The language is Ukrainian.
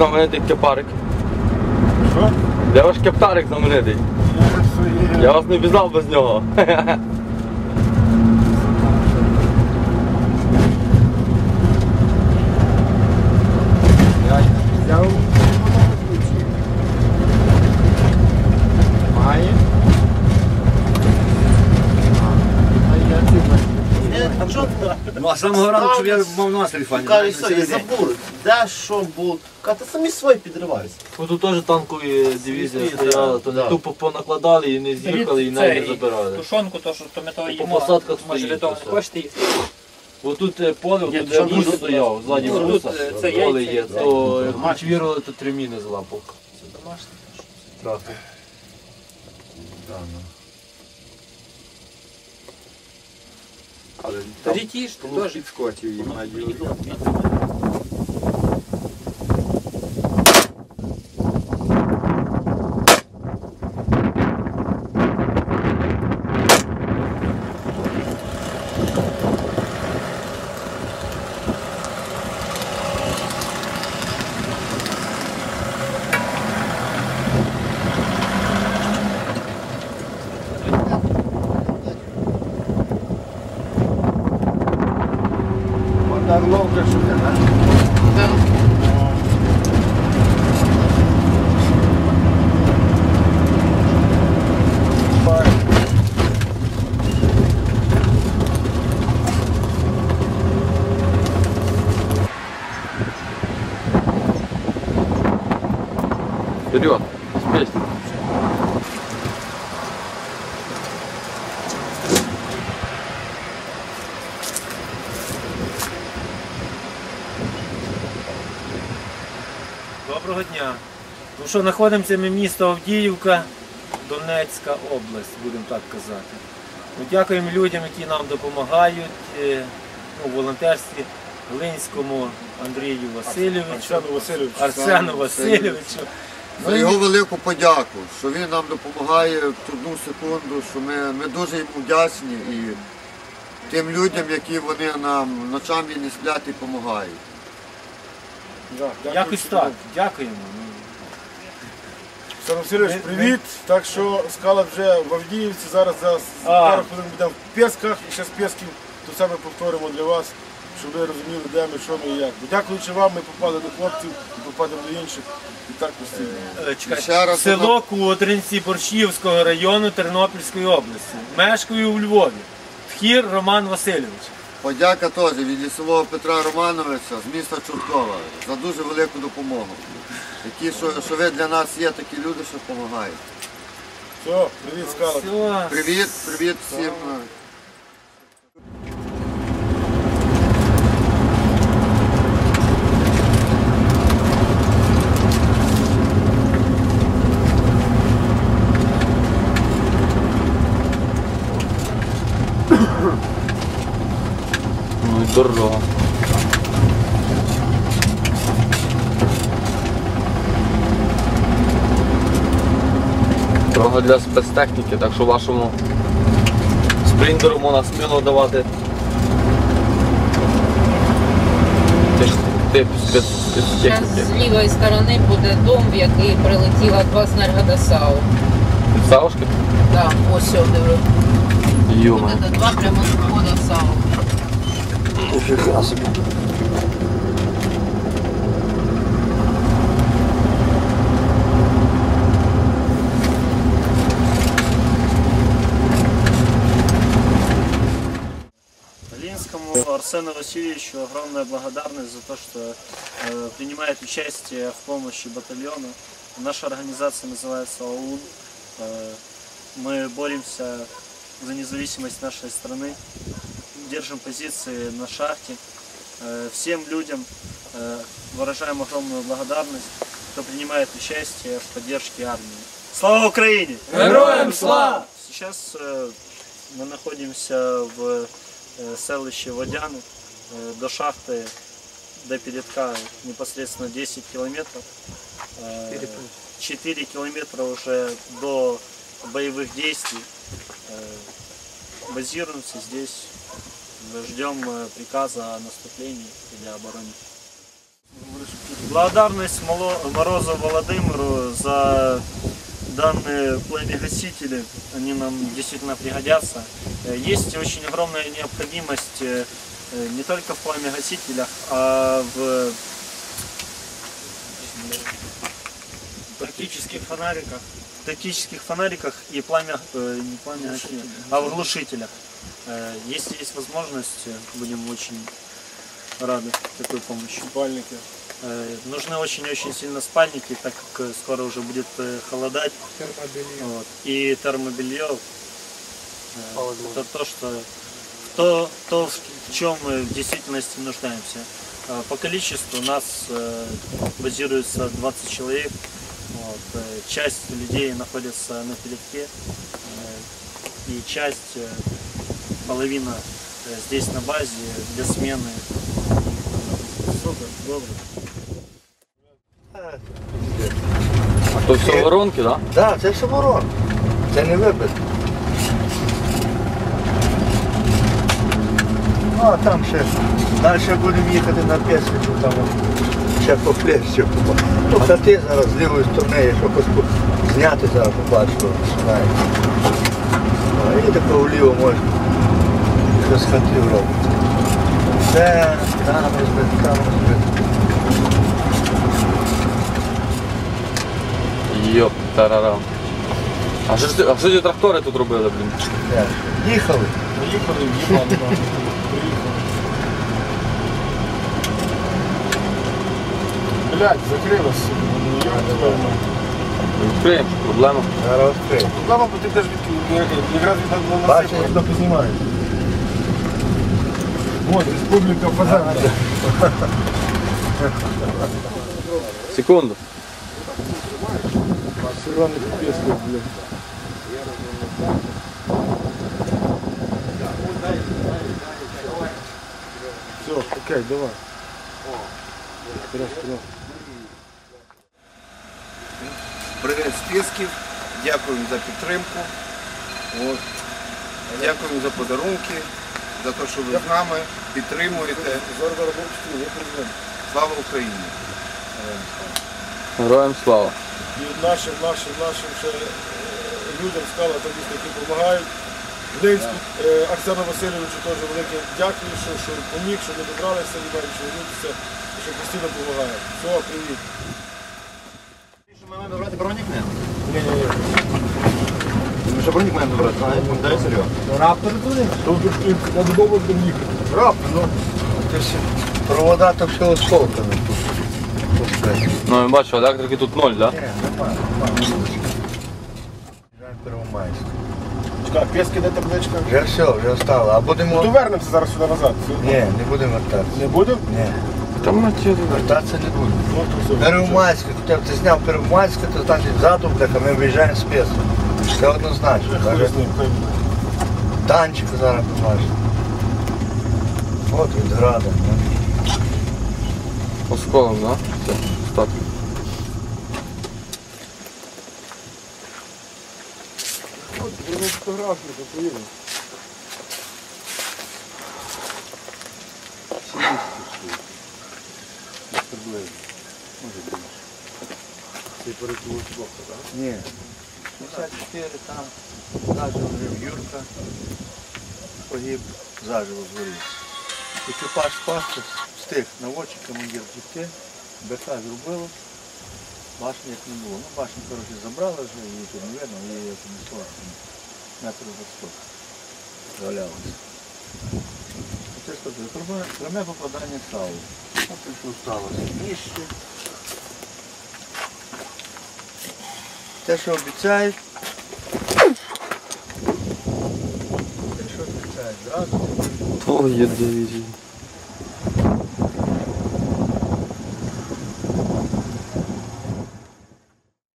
Знаменитий кепарик? Що? Де ваш кептарик знаменитий? Я вас не впізнав без нього. Взяв. Має. А я Ну а з самого ранку, щоб я мав настрій файний. Каже, все, я забув, де що було. Каже, та самі свої підриваються. Ну тут теж танкові дивізії стояли, то не Да. тупо понакладали і не з'їхали, і навіть не забирали. Тушонку, то що то ми того По посадках Може стоїть хочете їсти? Бо тут е, поле, тут де бус тут? стояв, ззаді Ну, тут, е, це поле яйця, є, це то як кучвірували, то три міни злапав. Трохи. Але Тоді ті ж, теж. підскочив їм на ділі. Доброго дня. Ну що, знаходимося ми місто Авдіївка, Донецька область, будемо так казати. Ну, дякуємо людям, які нам допомагають е, ну, волонтерстві Глинському Андрію Васильовичу, Арсену Васильовичу. Арсену Васильовичу. За його велику подяку, що він нам допомагає в трудну секунду, що ми, ми дуже йому вдячні і тим людям, які вони нам ночами не сплять і допомагають. Да, дякую, Якось що так, дякуємо. Олександр Васильович, привіт. Так що скала вже в Авдіївці, зараз за А. пару хвилин будемо в Пєсках і ще з Пєсків то саме повторимо для вас, щоб ви розуміли, де ми, що ми і як. Бо дякуючи вам, ми попали до хлопців і попадемо до інших. І так постійно. Е, чекайте. ще раз Село Кудринці Борщівського району Тернопільської області. Мешкаю у Львові. Тхір Роман Васильович. Подяка теж від лісового Петра Романовича з міста Чорткова за дуже велику допомогу. Такі, що, що ви для нас є такі люди, що допомагають. Все, привіт, скала. Привіт, привіт всім. Ну і дорога. Для спецтехніки, так що вашому спринтеру можна сміло давати. Тип, спецтехніки. з лівої сторони буде дом, в який прилетіла два снаряда САУ. Савушки? Так, ось сюди. Йома. Два прямо сходи САУ. Ленинскому Арсену Васильевичу огромная благодарность за то, что э, принимает участие в помощи батальону. Наша организация называется ОУН. Э, мы боремся за независимость нашей страны, держим позиции на шахте. Э, всем людям э, выражаем огромную благодарность, кто принимает участие в поддержке армии. Слава Украине! Героям слава! Сейчас э, мы находимся в селище Водяны. До шахты, до передка непосредственно 10 километров. Э, 4 километра уже до боевых действий. Базируемся здесь. Ждем э, приказа о наступлении или обороне. Благодарность Морозу Володимиру за данные пламя-гасители. Они нам действительно пригодятся. Э, Есть очень огромная необходимость э, не только в пламя-гасителях, а в тактических фонариках, тактических фонариках и пламя, э, не пламя, а в глушителях. Э, Если есть возможность, будем очень рады такой помощи. Спальники. Э, Нужны очень-очень сильно спальники, так как э, скоро уже будет холодать. Вот. И термобелье. Это то, что то, то, в чем мы в действительности нуждаемся. По количеству нас э, базируется 20 человек. Вот. Часть людей находится на передке. И часть, половина э, здесь на базе для смены. Супер, добре. А то все воронки, так? Так, це все ворон. Це не вибит. Ну, а там ще. Далі будемо їхати на Песочку, там ще по плещу. Ну, хати зараз з лівої сторони, якщо хоч зняти зараз побачу, знаю. І тако вліво можна. Що з хатів робиться. Це там розбит, там розбит. Йоп, тарарам. А що, ж ти- а що ці трактори тут робили, блін? Де? Їхали. Поїхали, їхали. Приїхали. Блядь, закрилося. Відкриємо, проблема. Зараз відкрию. Проблема, бо ти теж від, якраз від Бачиш, хто познімає. От, республіка Фазанка. Секунду. Сирони песку, блядь. Все, окей, давай. Вперед, вперед. Привіт з Пісків. Дякуємо за підтримку. От. Дякуємо за подарунки, За те, що ви з нами підтримуєте. Слава Україні! Героям слава. І нашим, нашим, нашим ще е, людям стало дійсно, які допомагають. Глинську е, Оксану Васильовичу теж велике дякую, що, що поміг, що ми добралися, не бачу, що вернутися, що постійно допомагає. Все, привіт. Ми маємо брати бронік не? Ні, ні, ні. Ми ще бронік маємо брати, знаєш, Серега? Раптор туди? Тут ж ти на додому будемо їхати. Раптор, ну. Провода то все осколками тут. Ну, я бачу, електрики тут ноль, так? Ні, немає, немає. Жаль, Первомайськ. Чекай, пески де табличка? Вже все, вже стало. А Ну, будемо... то вернемося зараз сюди назад. Ні, не будемо вертатися. Не будемо? Ні, Там на ті. вертатися не будемо. Ну, б ти зняв Первомайське, то значить ззаду, бляха, ми виїжджаємо з Песу. Це однозначно. З буде. танчик зараз побачиш. От від града. ну. Осколом, так? Все, стоп. От, зробимо фотографію, то поїдемо. Ні. 54 там, заживо жив Юрка, погиб, заживо згорів. Екіпаж спасти, встиг на очі командир втікти, БК зробило, башні як не було. Ну, башню, коротше, забрали вже, її тут не видно, її як не стало, метрів за 100 валялося. Це що Пряме попадання. От і що сталося. Те, що обіцяють. Те, що обіцяють, зразу. Ой, я дивізії.